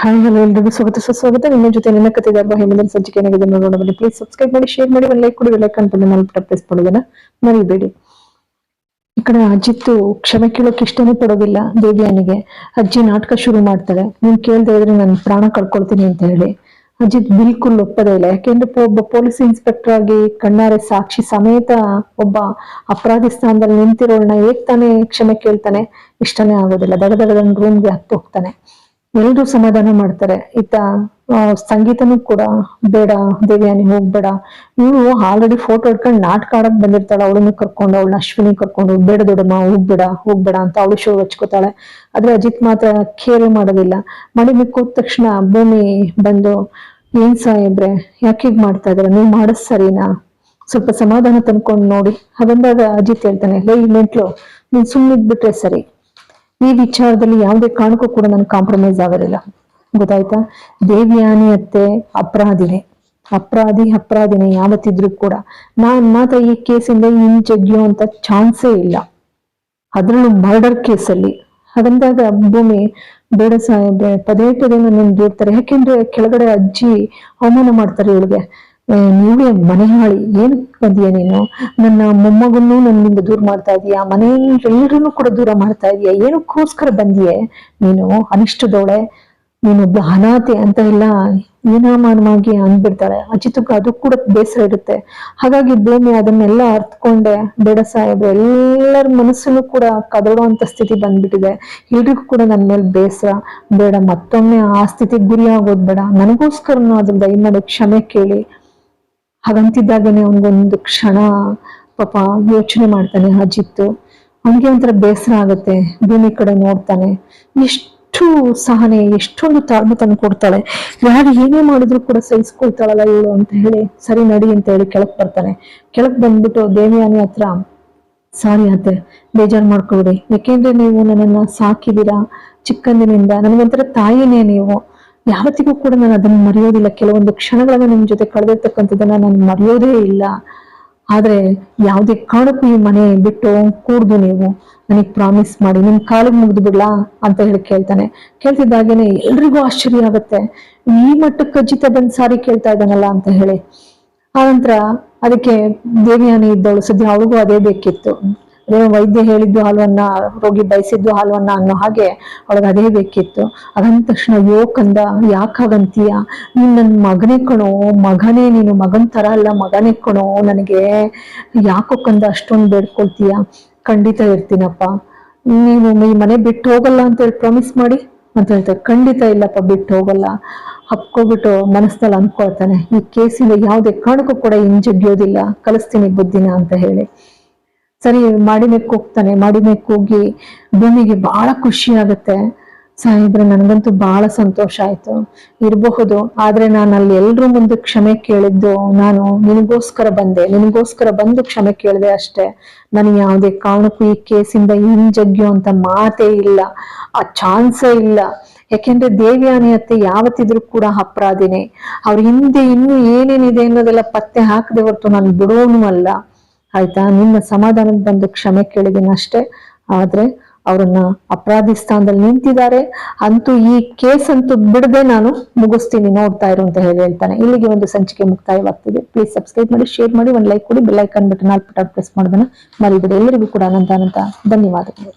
Hi hello ಎಲ್ರಿಗೂ ಸ್ವಾಗತ. ಸುಸ್ವಾಗತ ನಿಮ್ಮ ಜೊತೆ ನನ್ನ ಕತೆ ದರ್ಬ ಹೇಮಂದ್ರ ಸಂಚಿಕೆ ಏನಾಗಿದೆ ನೋಡೋಣ ಬನ್ನಿ ಪ್ಲೀಸ್ ಸಬ್ಸ್ಕ್ರೈಬ್ ಮಾಡಿ ಶೇರ್ ಮಾಡಿ, ಒಂದು ಲೈಕ್ ಕೊಡಿ ಲೈಕ್ ಅನ್ಕೊಂಡು ನಾನು ಪ್ರೆಸ್ ಮಾಡೋದನ್ನ ಮರಿಬೇಡಿ. ಈ ಕಡೆ ಅಜ್ಜಿತ್ತು ಕ್ಷಮೆ ಕೇಳೋಕೆ ಇಷ್ಟನೇ ಪಡೋದಿಲ್ಲ ದೇವ್ಯಾನಿಗೆ ಅಜ್ಜಿ ನಾಟಕ ಶುರು ಮಾಡ್ತಾಳೆ ನೀನ್ ಕೇಳ್ದೆ ಇದ್ರೆ ನಾನು ಪ್ರಾಣ ಕಳ್ಕೊಳ್ತೀನಿ ಅಂತ ಹೇಳಿ. ಅಜಿತ್ ಬಿಲ್ಕುಲ್ ಒಪ್ಪದೇ ಇಲ್ಲ. ಯಾಕೆಂದ್ರೆ ಒಬ್ಬ ಪೊಲೀಸ್ ಇನ್ಸ್ಪೆಕ್ಟರ್ ಆಗಿ ಕಣ್ಣಾರೆ ಸಾಕ್ಷಿ ಸಮೇತ ಒಬ್ಬ ಅಪರಾಧಿ ಸ್ಥಾನದಲ್ಲಿ ನಿಂತಿರೋಣ ಏಕ್ ತಾನೇ ಕ್ಷಮೆ ಕೇಳ್ತಾನೆ? ಇಷ್ಟನೇ ಆಗೋದಿಲ್ಲ. ದಡ ರೂಮ್ ರೂಮ್ಗೆ ಹತ್ತು ಹೋಗ್ತಾನೆ. ಎಲ್ರು ಸಮಾಧಾನ ಮಾಡ್ತಾರೆ. ಇತ್ತ ಸಂಗೀತನೂ ಕೂಡ ಬೇಡ, ದೇವ್ಯಾನಿ ಹೋಗ್ಬೇಡ. ಇವಳು ಆಲ್ರೆಡಿ ಫೋಟೋ ಇಟ್ಕೊಂಡು ನಾಟಕ ಆಡಕ್ ಬಂದಿರ್ತಾಳೆ. ಅವಳನ್ನು ಕರ್ಕೊಂಡು, ಅವಳನ್ನ ಅಶ್ವಿನಿ ಕರ್ಕೊಂಡು, ಬೇಡ ದೊಡ್ಡಮ್ಮ, ಹೋಗ್ಬೇಡ ಹೋಗ್ಬೇಡ ಅಂತ ಅವಳು ಶೋ ಹಚ್ಕೋತಾಳೆ. ಆದ್ರೆ ಅಜಿತ್ ಮಾತ್ರ ಕೇರೆ ಮಾಡೋದಿಲ್ಲ. ಮಡಿ ಮಿಕ್ಕೋದ ತಕ್ಷಣ ಭೂಮಿ ಬಂದು, ಏನ್ ಸಾಹೇಬ್ರೆ, ಯಾಕೆ ಹೀಗ್ ಮಾಡ್ತಾ ಇದ್ರ ನೀವು ಮಾಡದ್ ಸರಿನಾ? ಸ್ವಲ್ಪ ಸಮಾಧಾನ ತಂದ್ಕೊಂಡು ನೋಡಿ. ಹಾಗಂದಾಗ ಅಜಿತ್ ಹೇಳ್ತಾನೆ, ಲೈ ಮೆಂಟ್ಲು, ನೀನ್ ಸುಮ್ಮನಿದ್ಬಿಟ್ರೆ ಸರಿ. ಈ ವಿಚಾರದಲ್ಲಿ ಯಾವುದೇ ಕಾರಣಕ್ಕೂ ಕೂಡ ನಾನು ಕಾಂಪ್ರಮೈಸ್ ಆಗೋದಿಲ್ಲ. ಗೊತ್ತಾಯ್ತಾ? ದೇವಿಯಾನಿ ಅತ್ತೆ ಅಪರಾಧಿನೇ. ಅಪರಾಧಿ ಅಪರಾಧಿನೇ ಯಾವತ್ತಿದ್ರು ಕೂಡ. ನಾನ್ ಮಾತ್ರ ಈ ಕೇಸಿಂದ ಹಿಂಜಗ್ಯೋ ಅಂತ ಚಾನ್ಸೇ ಇಲ್ಲ. ಅದ್ರಲ್ಲೂ ಮರ್ಡರ್ ಕೇಸಲ್ಲಿ. ಹಾಗಂದಾಗ ಭೂಮಿ ಬೇಡ ಸಾಹೇಬ್ರೆ, ಪದೇ ಪದೇ ನನ್ನ ದೂರ್ತಾರೆ. ಯಾಕೆಂದ್ರೆ ಕೆಳಗಡೆ ಅಜ್ಜಿ ಅವಮಾನ ಮಾಡ್ತಾರೆ ಇವಳಿಗೆ. ನೀವೇ ಮನೆ ಹಾಳಿ ಏನ್ ಬಂದಿಯ ನೀನು? ನನ್ನ ಮೊಮ್ಮಗನ್ನು ನನ್ನಿಂದ ದೂರ ಮಾಡ್ತಾ ಇದೀಯಾ? ಮನೆಯಲ್ಲರೂ ಕೂಡ ದೂರ ಮಾಡ್ತಾ ಇದೀಯಾ? ಏನಕ್ಕೋಸ್ಕರ ಬಂದಿಯೇ? ನೀನು ಅನಿಷ್ಟದೋಳೆ ನೀನೊಬ್ಬ ಅನಾಥೆ ಅಂತ ಎಲ್ಲ ಏನಾಮಾನವಾಗಿ ಅಂದ್ಬಿಡ್ತಾಳೆ. ಅಜಿತಕ್ಕೆ ಅದು ಕೂಡ ಬೇಸರ ಇರುತ್ತೆ. ಹಾಗಾಗಿ ಭೂಮಿ ಅದನ್ನೆಲ್ಲ ಅರ್ಥಕೊಂಡೆ ಬೇಡ ಸಾಹೇಬ್ರು, ಎಲ್ಲರ ಮನಸ್ಸನ್ನು ಕೂಡ ಕದಡುವಂತ ಸ್ಥಿತಿ ಬಂದ್ಬಿಟ್ಟಿದೆ. ಎಲ್ರಿಗೂ ಕೂಡ ನನ್ನ ಮೇಲೆ ಬೇಸರ. ಬೇಡ, ಮತ್ತೊಮ್ಮೆ ಆ ಸ್ಥಿತಿಗೆ ಗುರಿ ಆಗೋದ್ ಬೇಡ. ನನಗೋಸ್ಕರನು ಅದನ್ನ ದಯಮಾಡಿ ಕ್ಷಮೆ ಕೇಳಿ. ಹಾಗಂತಿದ್ದಾಗನೆ ಅವನಿಗೊಂದು ಕ್ಷಣ ಪಾಪ ಯೋಚನೆ ಮಾಡ್ತಾನೆ ಅಜಿತ್ತು. ಅವನಿಗೆ ಒಂಥರ ಬೇಸರ ಆಗುತ್ತೆ, ಭೂಮಿ ಕಡೆ ನೋಡ್ತಾನೆ. ಎಷ್ಟು ಸಹನೆ, ಎಷ್ಟೊಂದು ತಾಳ್ಮೆ ತಂದು ಕೊಡ್ತಾಳೆ. ಯಾರು ಏನೇ ಮಾಡಿದ್ರು ಕೂಡ ಸಹಿಸ್ಕೊಳ್ತಾಳಲ್ಲ ಇವಳು ಅಂತ ಹೇಳಿ ಸರಿ ನಡಿ ಅಂತ ಹೇಳಿ ಕೆಳಕ್ ಬರ್ತಾನೆ. ಕೆಳಕ್ ಬಂದ್ಬಿಟ್ಟು, ದೇವಿಯಾನಿ ಹತ್ರ, ಸಾರಿ ಅತ್ತೆ, ಬೇಜಾರು ಮಾಡ್ಕೊಬಿಡಿ ಯಾಕೆಂದ್ರೆ ನೀವು ನನ್ನನ್ನ ಸಾಕಿದೀರಾ ಚಿಕ್ಕಂದಿನಿಂದ? ನನಗೊಂಥರ ತಾಯಿನೇ ನೀವು. ಯಾವತ್ತಿಗೂ ಕೂಡ ನಾನು ಅದನ್ನು ಮರೆಯೋದಿಲ್ಲ. ಕೆಲವೊಂದು ಕ್ಷಣಗಳನ್ನ ನಿಮ್ ಜೊತೆ ಕಳೆದಿರ್ತಕ್ಕಂಥದ್ದನ್ನ ನಾನು ಮರೆಯೋದೇ ಇಲ್ಲ. ಆದ್ರೆ ಯಾವುದೇ ಕಾರಣಕ್ಕೂ ಈ ಮನೆ ಬಿಟ್ಟು ಕೂಡ್ದು ನೀವು. ನನಗೆ ಪ್ರಾಮಿಸ್ ಮಾಡಿ ನಿಮ್ಮ ಕಾಲಿಗೆ ಮುಗಿದು ಬಿಡ್ಲಾ ಅಂತ ಹೇಳಿ ಕೇಳ್ತಾನೆ. ಕೇಳ್ತಿದ್ದಾಗೇನೆ ಎಲ್ರಿಗೂ ಆಶ್ಚರ್ಯ ಆಗುತ್ತೆ. ಈ ಮಟ್ಟಕ್ಕೆ ಖಚಿತ ಬಂದ್ ಸಾರಿ ಕೇಳ್ತಾ ಇದ್ದಾನಲ್ಲ ಅಂತ ಹೇಳಿ. ಆನಂತರ ಅದಕ್ಕೆ ದೇವಿಯಾನಿ ಇದ್ದವಳು ಸದ್ಯ ಅವಳಿಗೂ ಅದೇ ಬೇಕಿತ್ತು. ವೈದ್ಯ ಹೇಳಿದ್ದು ಹಾಲುವನ್ನ, ರೋಗಿ ಬಯಸಿದ್ದು ಹಾಲುವನ್ನ ಅನ್ನೋ ಹಾಗೆ ಅವಳಿಗೆ ಅದೇ ಬೇಕಿತ್ತು. ಅದಂದ ತಕ್ಷಣ, ಯೋ ಕಂದ, ಯಾಕಾಗಂತೀಯ? ನೀನ್ ನನ್ ಮಗನೇ ಕಣೋ, ಮಗನೇ ನೀನು, ಮಗನ್ ತರ ಅಲ್ಲ, ಮಗನೇ ಕಣೋ, ನನಗೆ ಯಾಕೋ ಕಂದ ಅಷ್ಟೊಂದು ಬೇಡ್ಕೊಳ್ತೀಯ? ಖಂಡಿತ ಇರ್ತೀನಪ್ಪ. ನೀನು ಈ ಮನೆ ಬಿಟ್ಟು ಹೋಗಲ್ಲ ಅಂತ ಹೇಳಿ ಪ್ರಾಮಿಸ್ ಮಾಡಿ? ಅಂತ ಹೇಳ್ತಾರೆ. ಖಂಡಿತ ಇಲ್ಲಪ್ಪ, ಬಿಟ್ಟು ಹೋಗಲ್ಲ. ಹಪ್ಕೊಬಿಟ್ಟು ಮನಸ್ಸಲ್ಲಿ ಅನ್ಕೊಳ್ತಾನೆ ಈ ಕೇಸಿನ ಯಾವುದೇ ಕಾರಣಕ್ಕೂ ಕೂಡ ಹಿಂಜಗ್ಯೋದಿಲ್ಲ. ಕಲಿಸ್ತೀನಿ ಬುದ್ಧಿನ ಅಂತ ಹೇಳಿ. ಸರಿ ಮಾಡಿ ಮೇಕ್ ಹೋಗ್ತಾನೆ ಮಾಡಿ ಮೇಕ್ ಹೋಗಿ ಭೂಮಿಗೆ ಬಹಳ ಖುಷಿ ಆಗುತ್ತೆ. ಸಾಹೇಬ್ರೆ, ನನಗಂತೂ ಬಹಳ ಸಂತೋಷ ಆಯ್ತು. ಇರಬಹುದು, ಆದ್ರೆ ನಾನು ಅಲ್ಲಿ ಎಲ್ರ ಮುಂದೆ ಕ್ಷಮೆ ಕೇಳಿದ್ದು ನಾನು ನಿನಗೋಸ್ಕರ ಬಂದೆ. ನಿನಗೋಸ್ಕರ ಬಂದು ಕ್ಷಮೆ ಕೇಳಿದೆ ಅಷ್ಟೇ. ನನಗೆ ಯಾವುದೇ ಕಾರಣಕ್ಕೂ ಈ ಕೇಸಿಂದ ಹಿಂಜಗ್ಯೋ ಅಂತ ಮಾತೇ ಇಲ್ಲ. ಆ ಚಾನ್ಸೇ ಇಲ್ಲ. ಯಾಕೆಂದ್ರೆ ದೇವಿಯಾನಿ ಅತ್ತೆ ಯಾವತ್ತಿದ್ರು ಕೂಡ ಅಪರಾಧಿನೇ. ಅವ್ರ ಹಿಂದೆ ಇನ್ನೂ ಏನೇನಿದೆ ಅನ್ನೋದೆಲ್ಲ ಪತ್ತೆ ಹಾಕದೆ ಹೊರತು ನಾನು ಬಿಡೋನು ಅಲ್ಲ. ಆಯ್ತಾ? ನಿನ್ನ ಸಮಾಧಾನದ ಬಂದು ಕ್ಷಮೆ ಕೇಳಿದ್ದೀನಿ ಅಷ್ಟೇ. ಆದ್ರೆ ಅವ್ರನ್ನ ಅಪರಾಧಿ ಸ್ಥಾನದಲ್ಲಿ ನಿಂತಿದ್ದಾರೆ. ಅಂತೂ ಈ ಕೇಸ್ ಅಂತೂ ಬಿಡದೆ ನಾನು ಮುಗಿಸ್ತೀನಿ, ನೋಡ್ತಾ ಇರು ಅಂತ ಹೇಳಿ ಹೇಳ್ತಾನೆ. ಇಲ್ಲಿಗೆ ಒಂದು ಸಂಚಿಕೆ ಮುಕ್ತಾಯವಾಗ್ತಿದೆ. ಪ್ಲೀಸ್ ಸಬ್ಸ್ಕ್ರೈಬ್ ಮಾಡಿ ಶೇರ್ ಮಾಡಿ, ಒಂದು ಲೈಕ್ ಕೊಡಿ. ಬೆಲ್ ಐಕನ್ ಬಟನ್ ಆಲ್ ಪುಟ ಪ್ರೆಸ್ ಮಾಡೋದನ್ನ ಮರಿಬೇಡಿ. ಎಲ್ಲರಿಗೂ ಕೂಡ ಅನಂತ ಅನಂತ ಧನ್ಯವಾದಗಳು.